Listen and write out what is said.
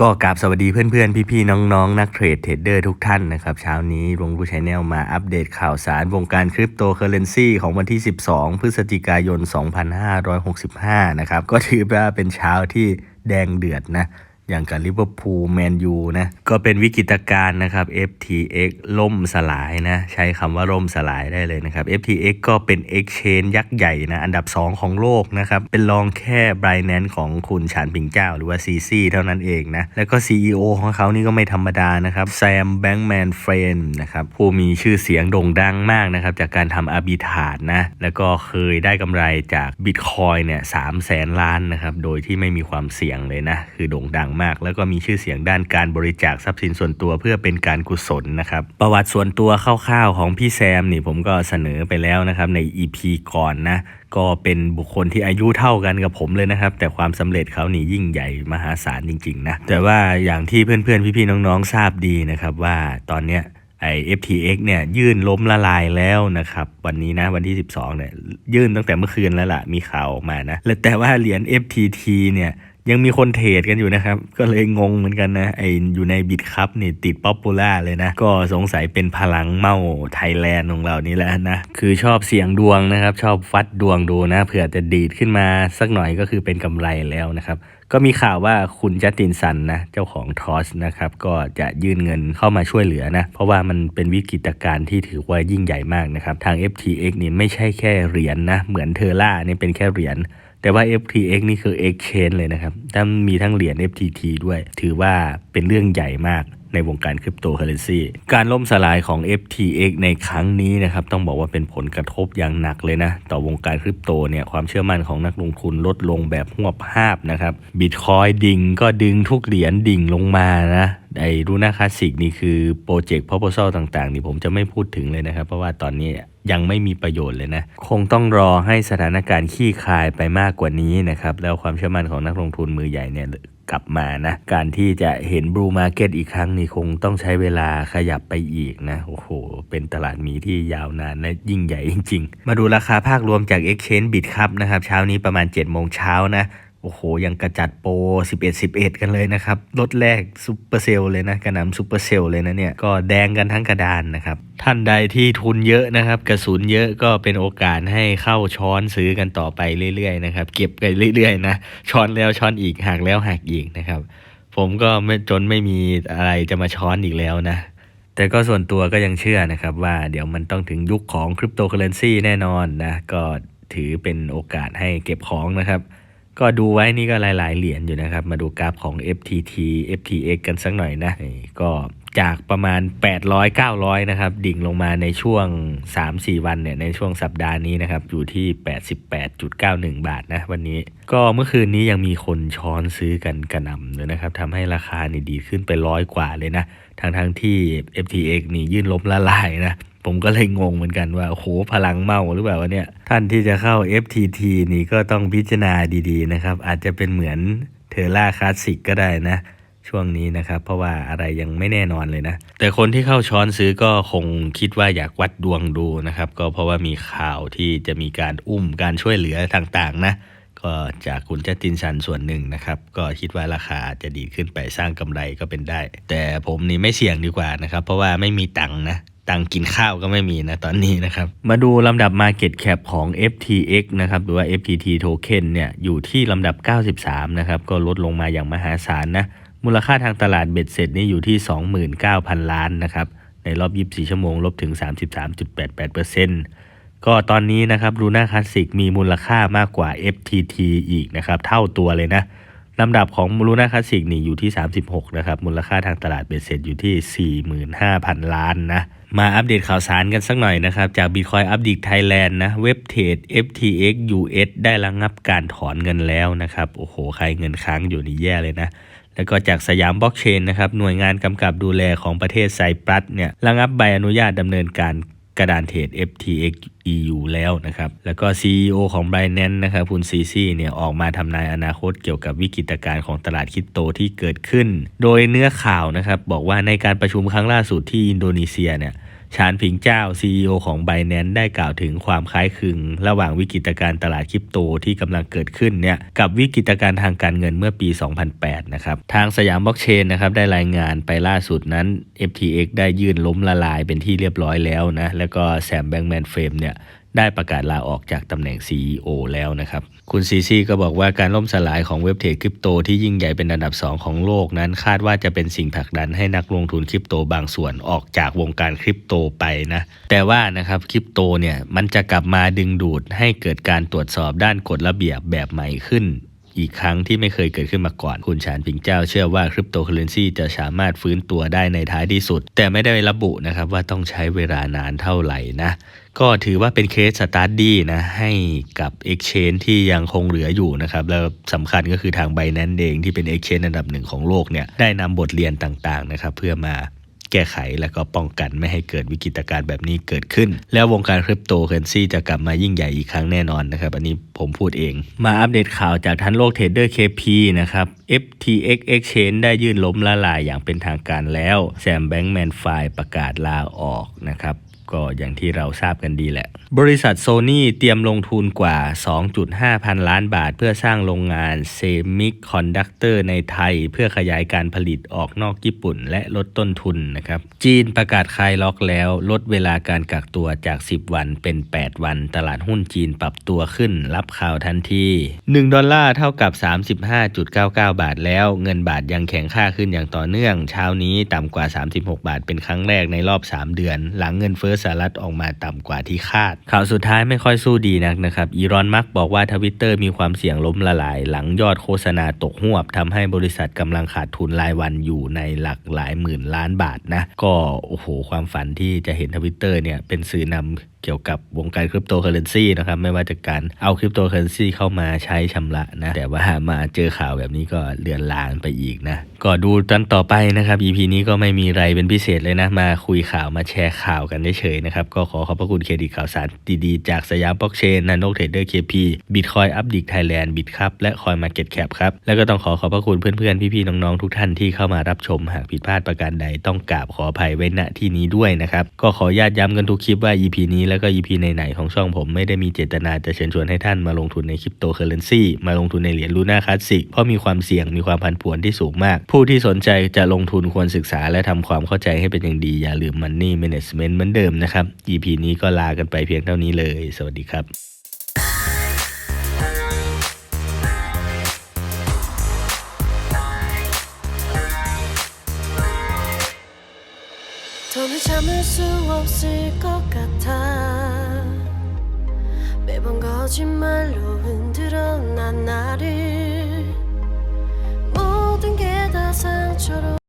ก็กราบสวัสดีเพื่อนๆ พี่ๆ น้องๆ นักเทรดเทรดเดอร์ทุกท่านนะครับ เช้านี้ลงรูชแนลมาอัปเดตข่าวสารวงการคริปโตเคอเรนซีของวันที่ 12 พฤศจิกายน 2565 นะครับ ก็ถือว่าเป็นเช้าที่แดงเดือดนะ อย่างกับลิเวอร์พูลแมนยูนะก็เป็นวิกฤตการณ์นะครับ FTX ล่มสลายนะใช้คำว่าล่มสลายได้เลยนะครับ FTX ก็เป็น Exchange ยักษ์ใหญ่นะอันดับ 2 ของโลกนะครับเป็นรองแค่ Binance ของคุณชานผิงเจ้า หรือว่า CC เท่านั้นเองนะแล้วก็ CEO ของเขานี่ก็ไม่ธรรมดานะครับแซมแบงค์แมนเฟรนนะครับผู้มีชื่อเสียงโด่งดังมากนะครับจากการทำอาบิทาดนะแล้วก็เคยได้กำไรจากบิตคอยเนี่ยสามแสนล้านนะครับโดยที่ไม่มีความเสี่ยงเลยนะคือโด่งดังมาก แล้วก็มีชื่อเสียงด้านการบริจาคทรัพย์สินส่วนตัวเพื่อเป็นการกุศลนะครับ ประวัติส่วนตัวคร่าวๆของพี่แซมนี่ผมก็เสนอไปแล้วนะครับใน EP ก่อนนะก็เป็นบุคคลที่อายุเท่ากันกับผมเลยนะครับ แต่ความสำเร็จเขานี่ยิ่งใหญ่มหาศาลจริงๆนะแต่ว่าอย่างที่เพื่อนๆพี่ๆน้องๆทราบดีนะครับว่าตอนเนี้ยไอ FTX เนี่ยยื่นล้มละลายแล้วนะครับ วันนี้นะวันที่ 12เนี่ยยื่นตั้งแต่เมื่อคืนแล้วล่ะมีข่าวออกมานะแล้วแต่ว่าเหรียญ FTT เนี่ย ยังมีคนเทรดกันอยู่นะครับ ก็เลยงงเหมือนกันนะไออยู่ในบิตคัพนี่ติดป๊อปปูล่าเลยนะ ก็สงสัยเป็นพลังเมาไทยแลนด์ของเรานี่แหละนะ คือชอบเสี่ยงดวงนะครับ ชอบฟัดดวงดูนะเผื่อจะดีดขึ้นมาสักหน่อยก็คือเป็นกำไรแล้วนะครับก็มีข่าวว่าคุณจัสตินสันนะเจ้าของทอสนะครับก็จะยื่นเงินเข้ามาช่วยเหลือนะ เพราะว่ามันเป็นวิกฤตการณ์ที่ถือว่ายิ่งใหญ่มากนะครับ ทาง FTX นี่ไม่ใช่แค่เหรียญนนะ เหมือนเทอร่านี่เป็นแค่เหรียญ แต่ว่า FTX นี่คือ Exchange เลยนะครับถ้ามีทั้งเหรียญ FTT ด้วย ถือว่าเป็นเรื่องใหญ่มากในวงการคริปโตเคอเรนซีการล่มสลายของ FTX ในครั้งนี้นะครับต้องบอกว่าเป็นผลกระทบอย่างหนักเลยนะ ต่อวงการคริปโตเนี่ยความเชื่อมั่นของนักลงทุนลดลงแบบหัวภาพนะครับบิตคอยดิ่งก็ดึงทุกเหรียญดิ่งลงมานะไอ้รูน่าคลาสสิกนี่คือโปรเจกต์ proposal ต่างๆ นี่ผมจะไม่พูดถึงเลยนะครับ เพราะว่าตอนนี้ยังไม่มีประโยชน์เลยนะ คงต้องรอให้สถานการณ์ขี้คายไปมากกว่านี้นะครับ แล้วความเชื่อมั่นของนักลงทุนมือใหญ่เนี่ย กลับมานะ การที่จะเห็นบลูมาร์เก็ตอีกครั้งนี่คงต้องใช้เวลาขยับไปอีกนะ โอ้โห เป็นตลาดมีที่ยาวนานและยิ่งใหญ่จริง ๆ มาดูราคาภาครวมจาก Exchange Bit ครับนะครับ เช้านี้ประมาณ7โมงเช้านะ โอ้โห ยังกระจัดโปร 11 11 กันเลยนะครับ ลดแรกซุปเปอร์เซลเลยนะกระหน่ำซุปเปอร์เซลเลยนะเนี่ย ก็แดงกันทั้งกระดานนะครับ ท่านใดที่ทุนเยอะนะครับ กระสุนเยอะก็เป็นโอกาสให้เข้าช้อนซื้อกันต่อไปเรื่อยๆนะครับ เก็บไปเรื่อยๆนะ ช้อนแล้วช้อนอีกหักแล้วหักอีกนะครับ ผมก็ไม่จนไม่มีอะไรจะมาช้อนอีกแล้วนะแต่ก็ส่วนตัวก็ยังเชื่อนะครับว่าเดี๋ยวมันต้องถึงยุคของคริปโตเคอเรนซีแน่นอนนะ ก็ถือเป็นโอกาสให้เก็บของนะครับ ก็ดูไว้นี่ก็หลาย ๆ เหรียญอยู่นะครับ มาดูกราฟของ FTT FTX กันสักหน่อยนะ ก็จากประมาณ 800 900 นะครับ ดิ่งลงมาในช่วง 3-4 วันเนี่ย ในช่วงสัปดาห์นี้นะครับ อยู่ที่ 88.91 บาทนะวันนี้ ก็เมื่อคืนนี้ยังมีคนช้อนซื้อกันกระนำเลยนะครับทำให้ราคานี่ดีขึ้นไปร้อยกว่าเลยนะทั้งทั้งๆที่ FTX นี่ยื่นล้มละลายนะ ผมก็เลยงงเหมือนกันว่าโหพลังเมาหรือเปล่าวะเนี่ย ท่านที่จะเข้า FTT นี่ก็ต้องพิจารณาดีๆนะครับ อาจจะเป็นเหมือนเทอร่าคลาสสิกก็ได้นะ ช่วงนี้นะครับ เพราะว่าอะไรยังไม่แน่นอนเลยนะ แต่คนที่เข้าช้อนซื้อก็คงคิดว่าอยากวัดดวงดูนะครับ ก็เพราะว่ามีข่าวที่จะมีการอุ้มการช่วยเหลือต่างๆนะก็จากคุณเจตินสันส่วนหนึ่งนะครับ ก็คิดว่าราคาจะดีขึ้นไปสร้างกำไรก็เป็นได้ แต่ผมนี่ไม่เสี่ยงดีกว่านะครับ เพราะว่าไม่มีตังค์นะ ตังกินข้าวก็ไม่มีนะตอนนี้นะครับ มาดูลำดับ Market Cap ของ FTX นะครับหรือว่า FTT Token เนี่ยอยู่ที่ลำดับ 93 นะครับ ก็ลดลงมาอย่างมหาศาลนะ มูลค่าทางตลาดเบ็ดเสร็จนี่อยู่ที่ 29,000 ล้านนะครับ ในรอบ 24 ชั่วโมง ลบถึง 33.88%ก็ตอนนี้นะครับลูน่าคลาสสิกมีมูลค่ามากกว่า FTT อีกนะครับ เท่าตัวเลยนะ ลำดับของลูลน่าคลาสสิกนี่อยู่ที่ 36 นะครับ มูลค่าทางตลาดเบ็ดเสร็จอยู่ที่ 45,000 ล้านนะ มาอัปเดตข่าวสารกันสักหน่อยนะครับ จาก Bitcoin Update Thailand นะ เว็บเทรด FTX US ได้ระงับการถอนเงินแล้วนะครับ โอ้โห ใครเงินค้างอยู่นี่แย่เลยนะ แล้วก็จากสยามบล็อกเชนนะครับ หน่วยงานกำกับดูแลของประเทศไซปรัสเนี่ยระงับใบอนุญาตดำเนินการ กระดานเทรด FTX EU แล้วนะครับ แล้วก็ CEO ของ Binance นะครับคุณซีซีเนี่ยออกมาทำนายอนาคตเกี่ยวกับวิกฤตการณ์ของตลาดคริปโตที่เกิดขึ้น โดยเนื้อข่าวนะครับบอกว่าในการประชุมครั้งล่าสุดที่อินโดนีเซียเนี่ย ชานผิงเจ้า CEO ของ b บ n a n c e ได้กล่าวถึงความคล้ายคลึง ระหว่างวิกฤตการตลาดคริปโตที่กำลังเกิดขึ้นเนี่ยกับวิกฤตการณ์ทางการเงินเมื่อปี 2008 นะครับทางสยามบล็อกเชนนะครับได้รายงานไปล่าสุดนั้น FTX ได้ยื่นล้มละลายเป็นที่เรียบร้อยแล้วนะแล้วก็แซมแบงแมนเฟรมเนี่ยได้ประกาศลาออกจากตำแหน่ง CEO แล้วนะครับ คุณซีซีก็บอกว่าการล่มสลายของเว็บเทรดคริปโตที่ยิ่งใหญ่เป็นอันดับ 2 ของโลกนั้นคาดว่าจะเป็นสิ่งผลักดันให้นักลงทุนคริปโตบางส่วนออกจากวงการคริปโตไปนะ แต่ว่านะครับคริปโตเนี่ยมันจะกลับมาดึงดูดให้เกิดการตรวจสอบด้านกฎระเบียบแบบใหม่ขึ้น อีกครั้งที่ไม่เคยเกิดขึ้นมาก่อน คุณชานผิงเจ้าเชื่อว่าคริปโตเคอเรนซีจะสามารถฟื้นตัวได้ในท้ายที่สุด แต่ไม่ได้ระบุนะครับว่าต้องใช้เวลานานเท่าไหร่นะก็ถือว่าเป็นเคสสตาร์ดี้นะให้กับ Exchange ที่ยังคงเหลืออยู่นะครับ แล้วสำคัญก็คือทาง b บ n a n c e เองที่เป็น Exchange อันดับหนึ่งของโลกเนี่ยได้นำบทเรียนต่างๆนะครับเพื่อมา แก้ไขและก็ป้องกันไม่ให้เกิดวิกฤตการณ์แบบนี้เกิดขึ้น แล้ววงการคริปโตเคอเรนซีจะกลับมายิ่งใหญ่อีกครั้งแน่นอนนะครับ อันนี้ผมพูดเอง มาอัปเดตข่าวจากทันโลกเทรดเดอร์ KP นะครับ FTX Exchange ได้ยื่นล้มละลายอย่างเป็นทางการแล้วแซมแบงก์แมนไฟประกาศลาออกนะครับ ก็อย่างที่เราทราบกันดีแหละ บริษัทโซ n y เตรียมลงทุนกว่า 2.5 พันล้านบาท เพื่อสร้างโรงงานเซมิคอนดักเตอร์ในไทย เพื่อขยายการผลิตออกนอกญี่ปุ่น และลดต้นทุนนะครับ จีนประกาศคลายล็อกแล้ว ลดเวลาการกักตัวจาก 10 วันเป็น 8 วัน ตลาดหุ้นจีนปรับตัวขึ้น รับข่าวทันที 1 ดอลลาร์เท่ากับ 35.99 บาทแล้ว เงินบาทยังแข็งค่าขึ้นอย่างต่อเนื่อง เช้านี้ต่ำกว่า 36 บาทเป็นครั้งแรกในรอบ 3 เดือน หลังเงินเฟ้อสหรัฐออกมาต่ำกว่าที่คาด ข่าวสุดท้ายไม่ค่อยสู้ดีนักนะครับอีรอนมักบอกว่าทวิตเตอร์มีความเสี่ยงล้มละลาย หลังยอดโฆษณาตกหวบทำให้บริษัทกำลังขาดทุนรายวันอยู่ในหลักหลายหมื่นล้านบาทนะ ก็โอ้โหความฝันที่จะเห็นทวิตเตอร์เนี่ยเป็นสื่อนำ เกี่ยวกับวงการคริปโตเคอเรนซีนะครับไม่ว่าจะการเอาคริปโตเคอเรนซีเข้ามาใช้ชำระนะ แต่ว่ามาเจอข่าวแบบนี้ก็เลือนลางไปอีกนะ ก็ดูกันต่อไปนะครับ EP นี้ก็ไม่มีอะไรเป็นพิเศษเลยนะ มาคุยข่าวมาแชร์ข่าวกันเฉยๆนะครับ ก็ขอขอบพระคุณเครดิตข่าวสารดีๆ จากสยามบล็อกเชนนันโนเทรดเดอร์เคพีบิตคอยอัพดิกไทยแลนด์บิตครับและคอยมาเก็ตแคปครับ แล้วก็ต้องขอขอบพระคุณเพื่อนๆ พี่ๆ น้องๆ ทุกท่านที่เข้ามารับชมหากผิดพลาดประการใดต้องกราบขออภัยไว้ณที่นี้ด้วยนะครับก็ขอญาตย้ำกันทุกคลิปว่า EP นี้แล้แล้วก็ EP ไหนๆของช่องผมไม่ได้มีเจตนาจะเชิญชวนให้ท่านมาลงทุนในคริปโตเคอเรนซีมาลงทุนในเหรียญลูน่าคลาสสิกเพราะมีความเสี่ยงมีความผันผวนที่สูงมาก ผู้ที่สนใจจะลงทุนควรศึกษาและทำความเข้าใจให้เป็นอย่างดี อย่าลืม Money Management เหมือนเดิมนะครับ EP นี้ก็ลากันไปเพียงเท่านี้เลย สวัสดีครับ 더는 참을 수 없을 것 같아. 매번 거짓말로 흔들어 난 나를 모든 게 다 상처로